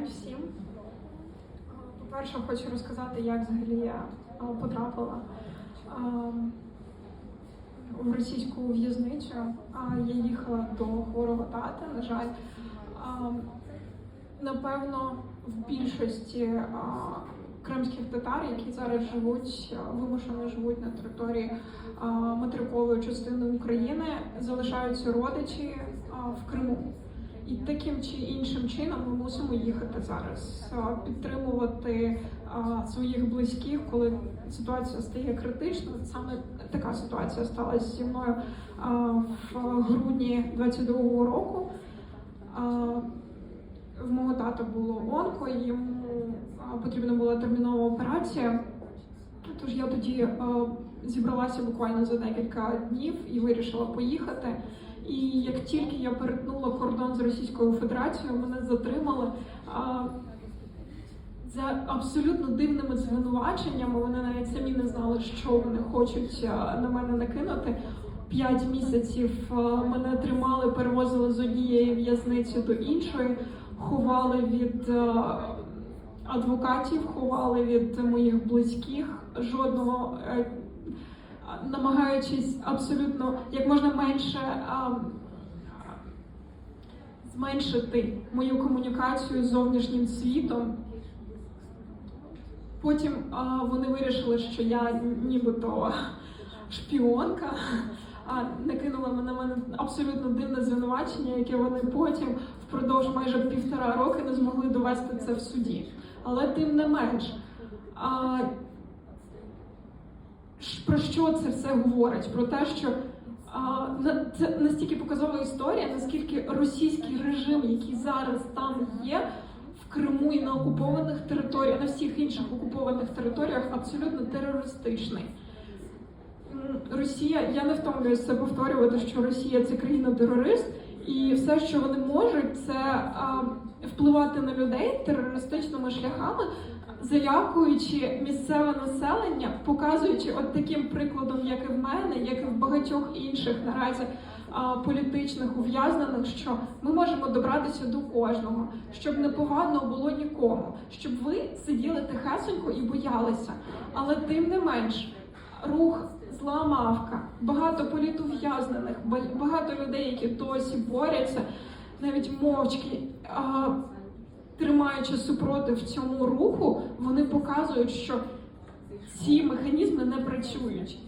день всім. По-перше, хочу розказати, як взагалі я потрапила в російську в'язницю. Я їхала до хворого тата, на жаль. Напевно, в більшості кримських татар, які зараз живуть, вимушено живуть на території материкової частини України, залишаються родичі в Криму. І таким чи іншим чином ми мусимо їхати зараз, підтримувати своїх близьких, коли ситуація стає критичною. Саме така ситуація сталася зі мною в грудні 22-го року. В мого тата було онко, йому потрібна була термінова операція. Тож я тоді зібралася буквально за декілька днів і вирішила поїхати. І як тільки я перетнула кордон з Російською Федерацією, мене затримали а, за абсолютно дивними звинуваченнями. Вони навіть самі не знали, що вони хочуть на мене накинути. П'ять місяців мене тримали, перевозили з однієї в'язниці до іншої, ховали від адвокатів, ховали від моїх близьких. Жодного е, намагаючись абсолютно як можна менше зменшити мою комунікацію з зовнішнім світом. Потім а, вони вирішили, що я нібито шпіонка, а накинули на мене абсолютно дивне звинувачення, яке вони потім впродовж майже півтора роки не змогли довести це в суді. Але тим не менш, а, про що це все говорить? Про те, що а, це настільки показова історія, наскільки російський режим, який зараз там є, в Криму і на окупованих територіях, на всіх інших окупованих територіях, абсолютно терористичний. Росія, я не втомлююся повторювати, що Росія це країна-терорист, і все, що вони можуть, це а, впливати на людей терористичними шляхами, залякуючи місцеве населення, показуючи от таким прикладом, як і в мене, як і в багатьох інших наразі а, політичних ув'язнених, що ми можемо добратися до кожного, щоб не повадно було нікому, щоб ви сиділи тихесенько і боялися. Але тим не менш, зла мавка, багато політув'язнених, ба- багато людей, які досі борються, навіть мовчки. А, Тримаючи супротив цьому руху, вони показують, що ці механізми не працюють.